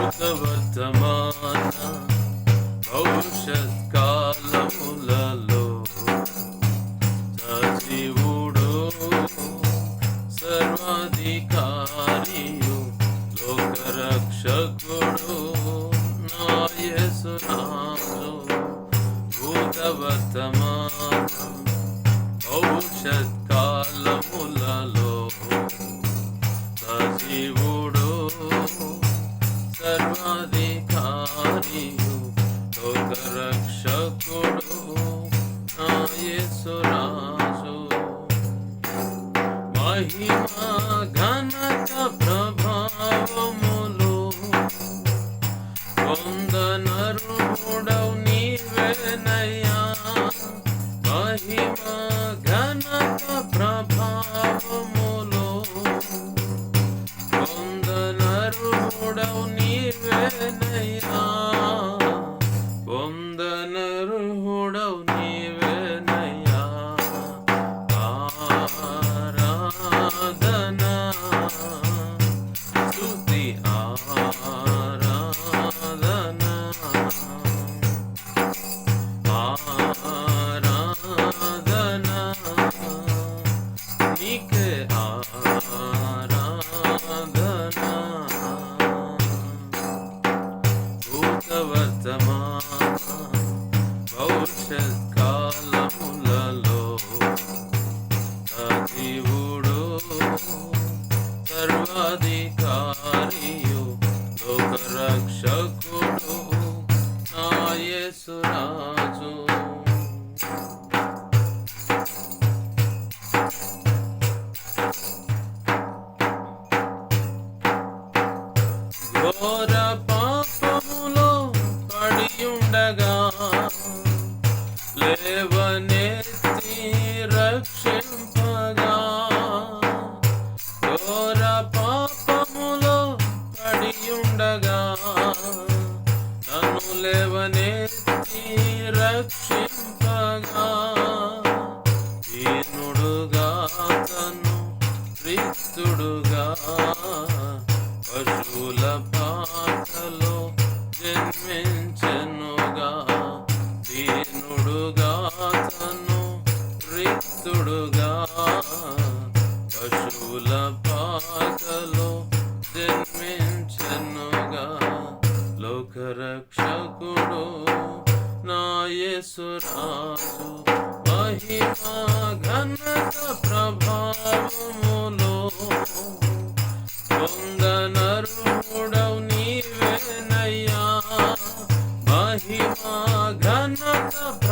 భూతవర్తమాన భవిష్యత్ కాలములలో సజీవుడు సర్వాధికారియు లోకరక్షకుడు నా యేసునాథు భూతవర్తమాన భవిష్యత్ భూతవర్తమాన భవిష్యత్ రక్షింపగా మహిమా ఘనత ప్రభావములో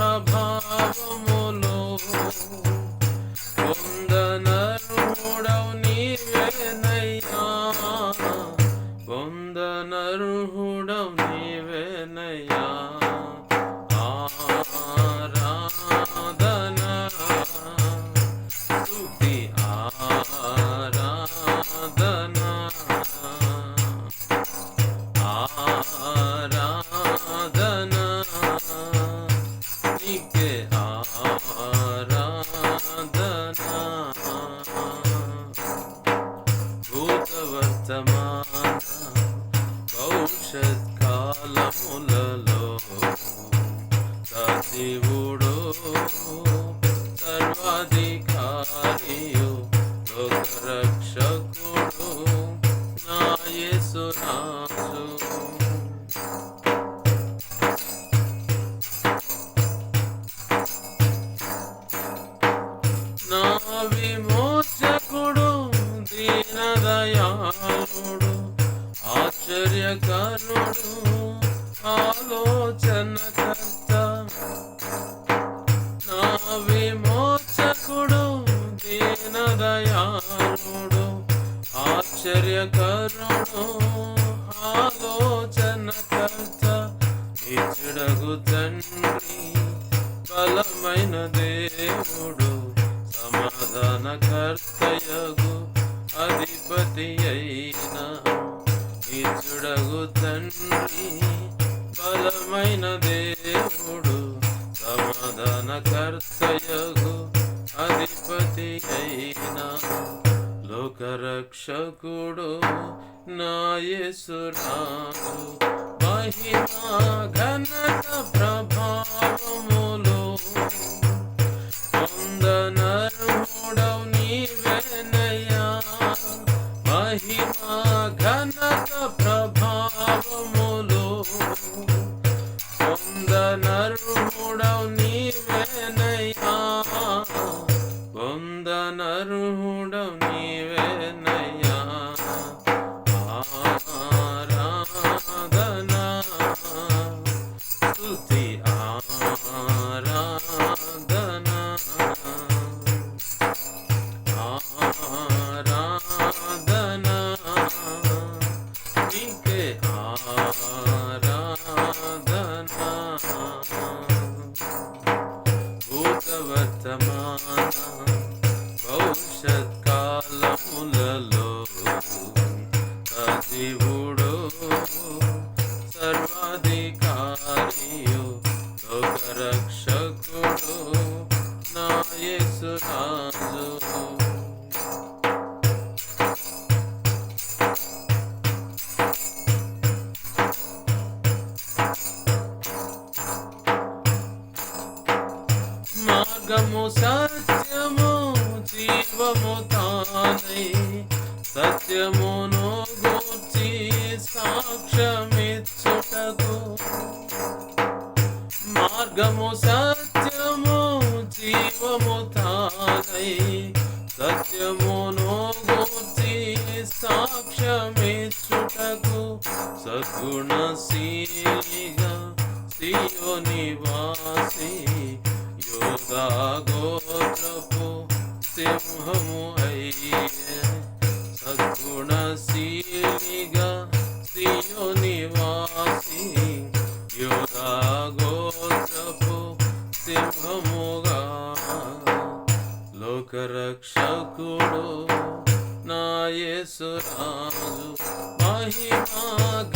కాలములలో సజీవుడు సర్వాధికారియు లోకరక్షకుడు నా నా విమోచకుడు దీనదయాళుడు ఆశ్చర్యకరుడు ఎడగు తండ్రి బలమైన దేవుడు సమాధాన కర్తయగు అధిపతి అయిన నిచ్చుడగు తండ్రి బలమైన దేవుడు సమాధాన కర్తయగు అధిపతి అయిన లోకరక్షకుడు నాయసురాజు మహిమా ఘనత ప్రభావములు. పొందనరుడవు నీవెనయా మహిమా ఘనత ప్రభావములు. పొందనరుడవు లోకరక్షకుడు నా యేసురాజు మార్గము సత్యము జీవము తానై సత్యమును గూర్చి సాక్ష్యమిచ్చుటకు మార్గము సత్యము జీవము తానై సత్యమును గూర్చి సాక్ష్యమిచ్చుటకు సగుణశీలిగా సియో నివాసి యోగా గోత్రపు సింహము అయ్యే సద్గుణశీలిగా లోకరక్షకుడు నా యేసురాజు మహిమా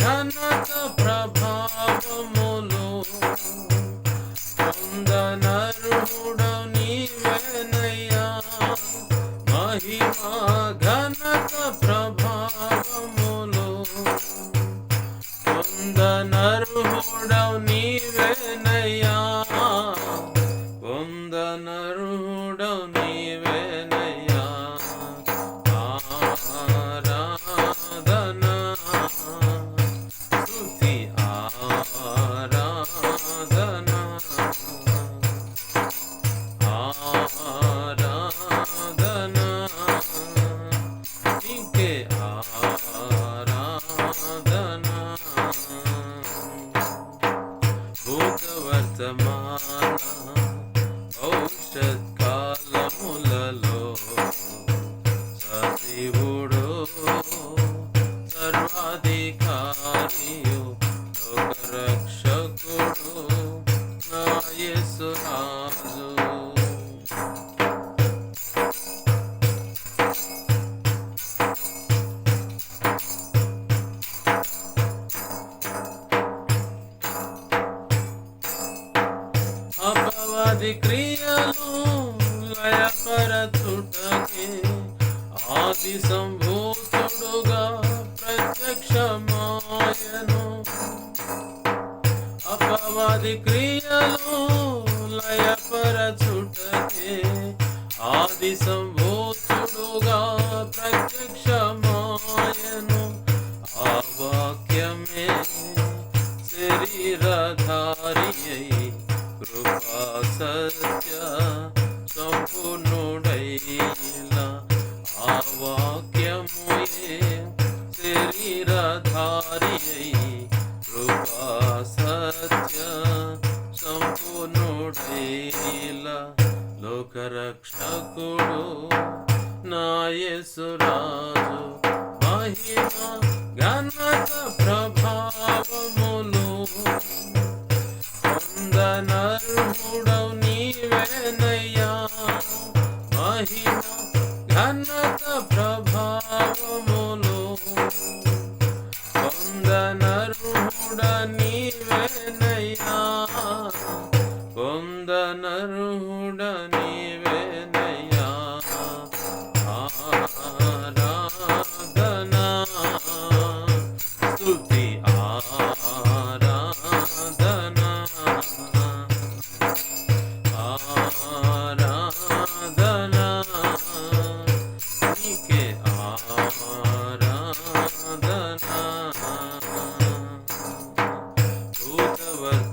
ఘనత ప్రభు ప్రత్యక్షమాయను అపవాది క్రియలు లయపరచుటకే ఆది సంభూతుడుగా ప్రత్యక్షమాయను. ఆ వాక్యమే శరీరధారి కృపా సత్య సంపూర్ణ రక్షకుడు నా యేసురాజు మహిమ ఘనత ప్రభా.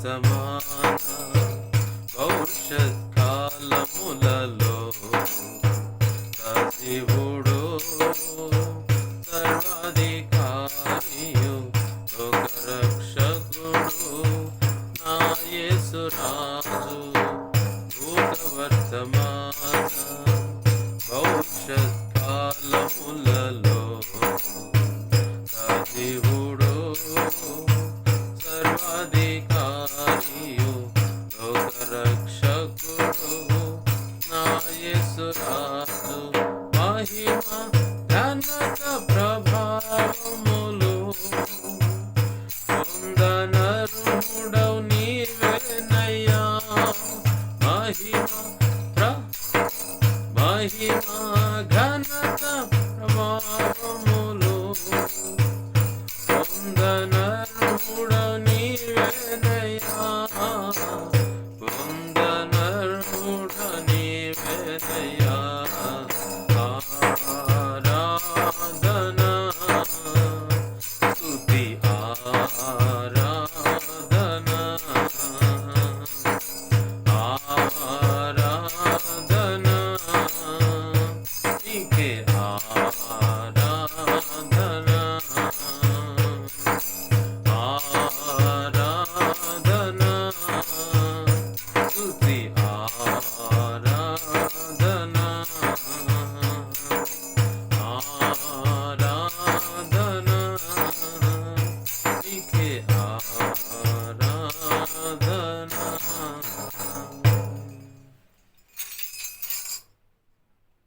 Some